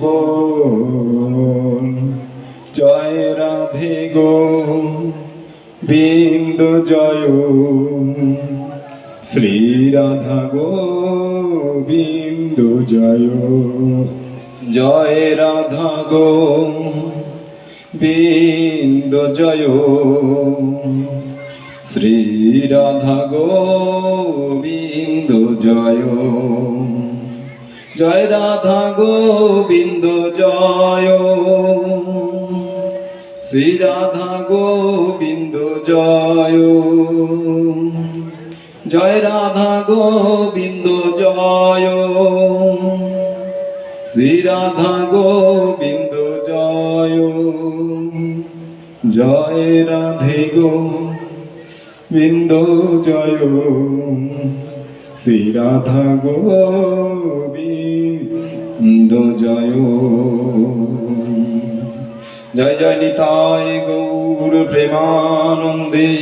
বল জয় রাধে গো, বিন্দু জয়। শ্রী রাধা গো, বিন্দু জয়। জয় রাধা গো, বিন্দু জয়। শ্রী রাধা গো, বিন্দু জয়। জয় রাধা গোবিন্দ, জয়। শ্রী রাধা গোবিন্দ, জয়। জয় রাধা গোবিন্দ, জয়। শ্রী রাধা গোবিন্দ, জয়। জয় রাধে গো বিন্দ জয়। শ্রী রাধা গোবিন্দ জয়। জয় জয় নিতাই গৌর প্রেমানন্দে,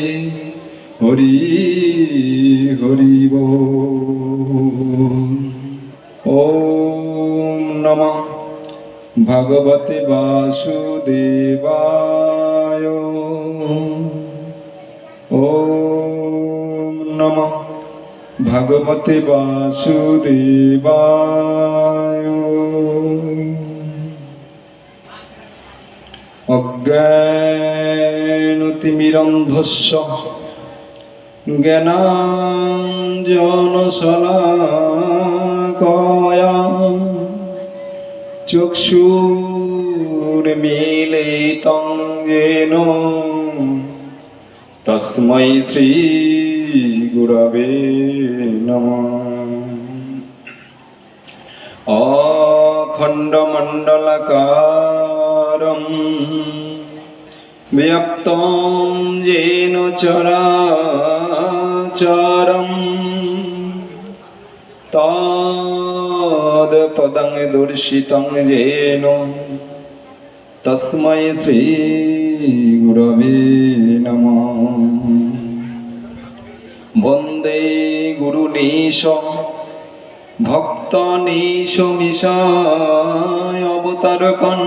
হরি হরি ওম নমঃ। ভগবতে বাসুদেবায় ভগবতে বাসুদেবায়। অজ্ঞানতিমিরন্ধস জ্ঞানাঞ্জনশলাকয়া। চক্ষুর্মিলিতং যেন। তস্मै শ্রী গুরবে নমঃ। অখণ্ডমণ্ডলকারম ব্যক্তম যেন চরাচরম। তদপদং দর্শিতং যেন শ্রী গুরবে নমঃ। বন্দে গুরুনীশ ভক্তনীশ মিশায় অবতারকন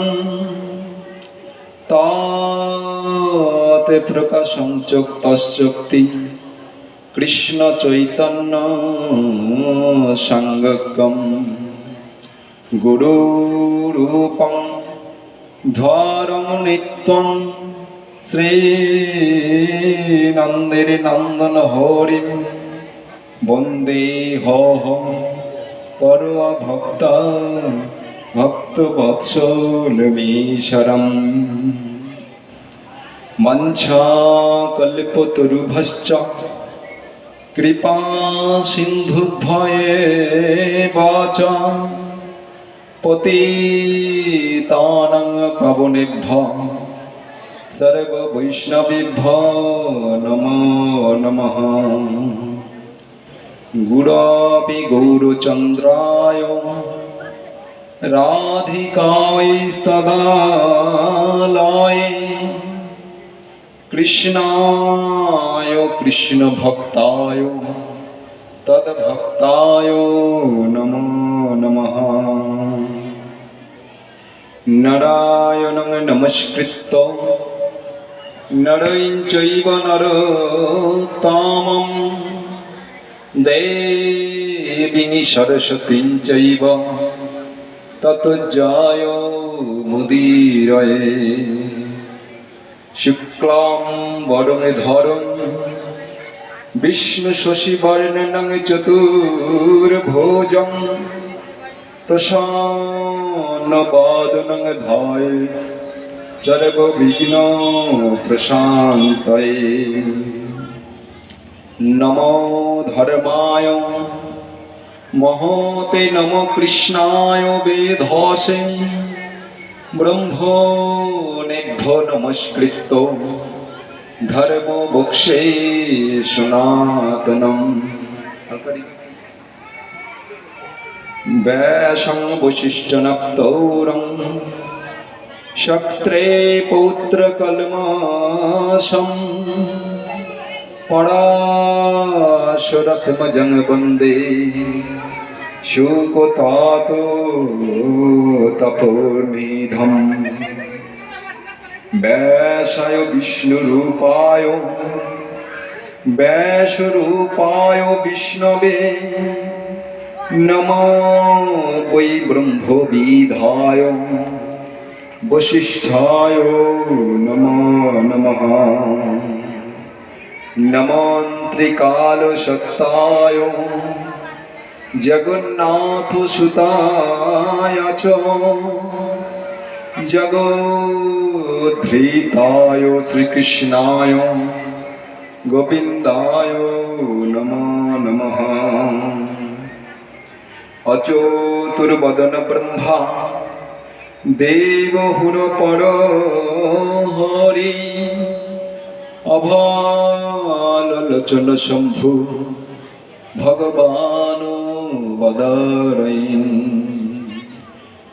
তাতে প্রকাশং চোক তশক্তি কৃষ্ণ চৈতন্য সাঙ্গকম গুরুরূপং, ধরং নিত্যং শ্রীনন্দের নন্দন হরিম বন্দে হহম। পর ভক্ত ভক্ত বৎসলমীশরম। মঞ্ছা কল্পতরুভশ্চ, কৃপা সিন্ধুভয়ে বাচ। পতিতানং পাবনেভ্য সর্ববৈষ্ণবেভ্যো নমো নমঃ গুরবে গৌরচন্দ্রায় রাধিকায়স্তদালয়ে কৃষ্ণায় কৃষ্ণভক্তায় তদ্ভক্তায় নমো নমঃ নারায়ণং নমস্কৃত্য নরৈং চৈব নরোত্তমম। দেবীং সরস্বতীং চৈব। তত জয় মুদীরয়ে। শুক্লাং বরং ধরং বিষ্ণু শশী বর্ণনং চতুর্ভুজং প্রসন্ন বদনং ধায়। সর্ববিঘ্ন প্রশান্তয়ে নমো ধর্মায় মহতে নম কৃষ্ণায় বেধসে ব্রহ্মণেভ্য নমস্কৃত ধর্ম বক্ষে সনাতনম ব্যাসং शक्त्रे पौत्रकल्माशं पराशरत्मजं वंदे शुकुतातो तपोनिधम् वैशय विष्णुरूपाय वैशरूपाय विष्णवे। नमो वै ब्रह्मविधाय। वशिष्ठाय नमो नमः। नमान्त्रिकालशक्ताय जगन्नाथसुताय च जगोद्धृताय श्रीकृष्णाय गोविन्दाय नमो नमः। अचोतुर्वदन ब्रह्मा ব্রহ্মা দেবহুর পর হরি। অভালোচন শম্ভু, ভগবান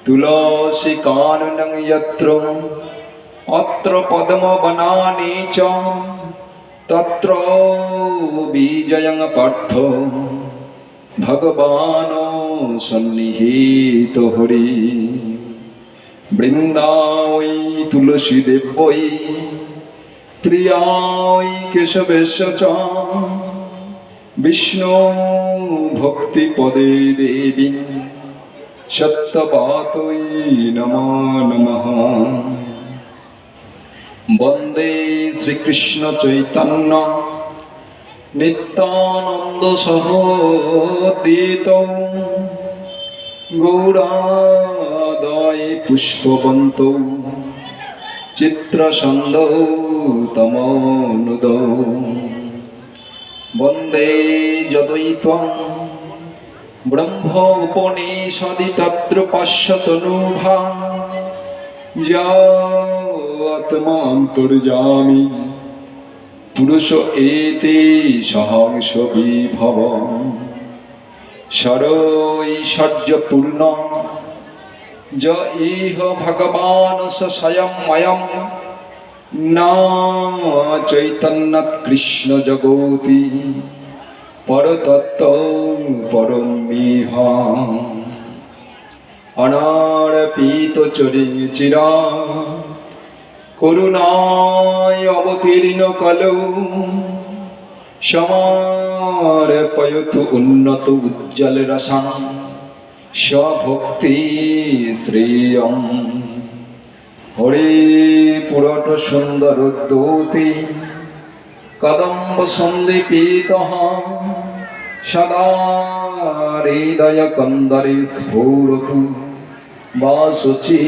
তুলসী কাননং অত্র পদ্মবনানি চ, তত্র পার্থ। ভগবান সন্নিহিত হরি। বৃন্দাওই তুলসী দেবই প্রিয়াই কেশবেশ বিষ্ণু ভক্তি পদে দেবী সত্যবাতই নম নমঃ। বন্দে শ্রীকৃষ্ণ চৈতন্য, নিত্যানন্দ সহদিত। গৌরাদয় পুষ্পবন্ত। চিত্রসন্দ তমনুদ। বন্দে যদৈত্বং ব্রহ্ম উপনিষদি তত্র পশ্যতনুভা যাত্মান্তর্যামি পুরুষ এতে সহংস বিভব সরৈশ্বর্যপূর্ণ য ইহ ভগবান স্বয়ং ময়ম না চৈতন্যৎ কৃষ্ণ জগতি। পরতত্ত্ব পরমিহ অনারপিত চরিচিরা করুণায় অবতীর্ণ কলৌ। সমারপয়তু উন্নত উজ্জ্বল রসা স্বভক্তি শ্রেয়ম হরে পুরট সুন্দর দৌতি কদম্ব সন্দীপিত সদা হৃদয় কন্দরে স্ফুরতু, বাসুচি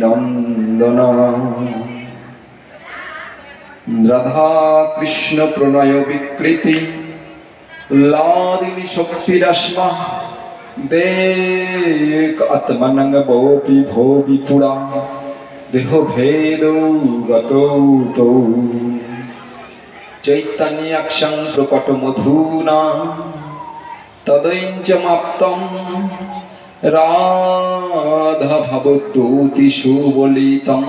নন্দন। রাধা কৃষ্ণ প্রণয় বিকৃতি লাদিনী শক্তিরশ্মা দেক আত্মনং বপি ভোবি পুরা, দেহ ভেদ চৈতন্যাক্ষং প্রকট মধুনা তদৈঞ্চমাপ্তম রাধা ভবদ্যুতি সুবলিতম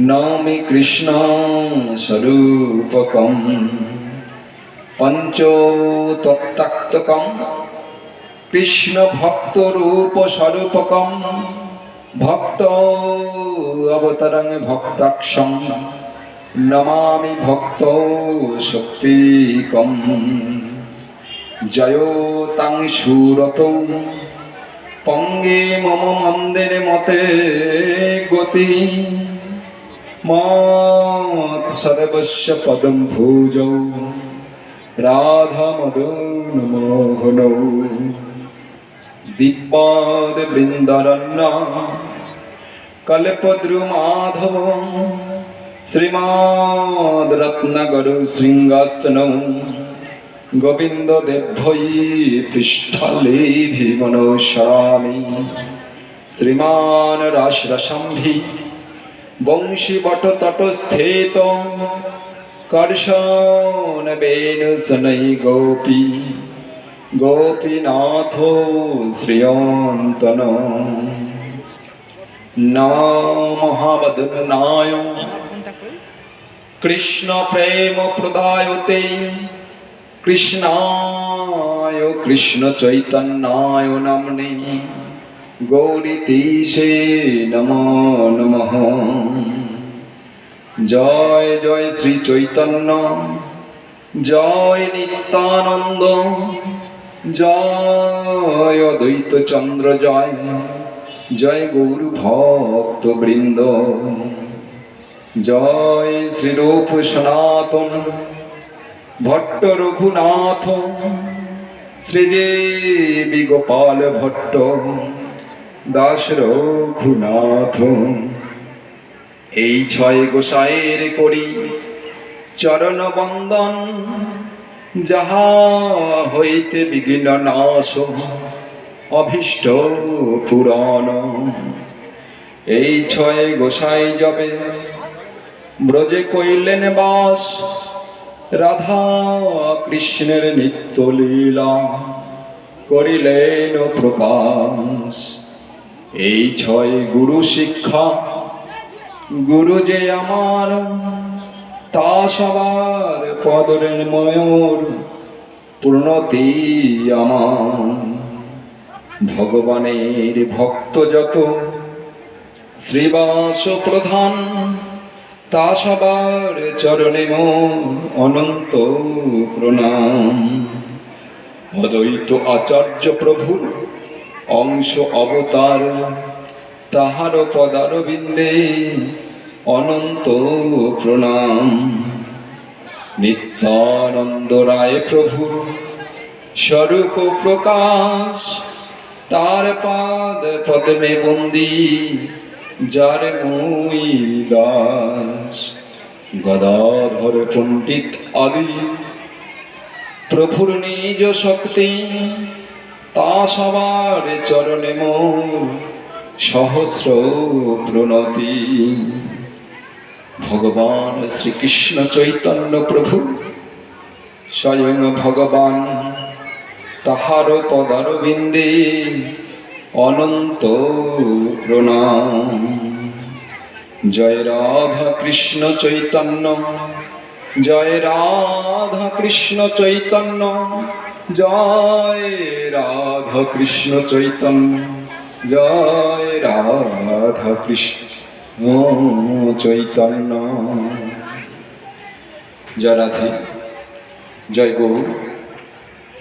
নমি কৃষ্ণ স্বরূপকম পঞ্চতত্তাক্তকম কৃষ্ণ ভক্ত রূপ স্বরূপকম ভক্ত অবতরং ভক্তাক্ষম নমামি ভক্ত শক্তিকম জয় তাং সুরত পঙ্গে মম মন্দিরে মতে গতি মত সর্বস্ব পদম ভুজৌ। রাধা মদন মোহন। দিব্যাদ বৃন্দারণ্য। কল্পদ্রু মাধব শ্রীমাদ রত্নগরু শৃঙ্গাসন। গোবিন্দ দেভ্যই পৃষ্ঠলেভি মনোস্মরামি শ্রীমান রাশরসম্ভি বংশী বট তটস্থিত কর্ষণ বেণু শনৈ গোপী। গোপীনাথ শ্রিয়ন্তন মহাবদনায় কৃষ্ণ প্রেম প্রদায়তে। কৃষ্ণায় কৃষ্ণ চৈতন্যায় নামনে। গৌরীতীশে নম নমঃ। জয় জয় শ্রী চৈতন্য। জয় নিত্যানন্দ। জয় অদ্বৈত চন্দ্র জয়। জয় গৌর ভক্ত বৃন্দ। জয় শ্রীরূপ সনাতন। ভট্ট রঘুনাথ। শ্রীজে বিগোপাল ভট্ট। দাস রঘুনাথ এই ছয় গোসাইয়ের করি চরণ বন্দন যাহা হইতে বিঘ্ন নাশ, অভীষ্ট পুরাণ। এই ছয় গোসাই যাবে ব্রজে কইলেন বাস, রাধা কৃষ্ণের নিত্য লীলা করিলেন প্রকাশ। এই ছয় গুরু শিক্ষা গুরু যে আমার, তা সবার পদরের ময়ূর, পূর্ণতি আমার। ভগবানের ভক্ত যত, শ্রীবাস প্রধান, তা সবার চরণে অনন্ত প্রণাম। অদ্বৈত আচার্য প্রভুর অংশ অবতার তাহার পদার বিন্দে অনন্ত প্রণাম। নিত্যানন্দ রায় প্রভুর স্বরূপ প্রকাশ, তার পাদ পদ্মে বন্দি, যার মুই দাস। গদাধর পণ্ডিত আদি, প্রভুর নিজ শক্তি তা সবার চরণে মোর সহস্র প্রণতি। ভগবান শ্রীকৃষ্ণ চৈতন্য প্রভু, স্বয়ং ভগবান তাহার পদার বিন্দে অনন্ত প্রণাম। জয় রাধা কৃষ্ণ চৈতন্য, জয় রাধা কৃষ্ণ চৈতন্য। জয় রাধা কৃষ্ণ চৈতন্য জয় রাধা কৃষ্ণ চৈতন্য। জয় রাধে জয় গৌর।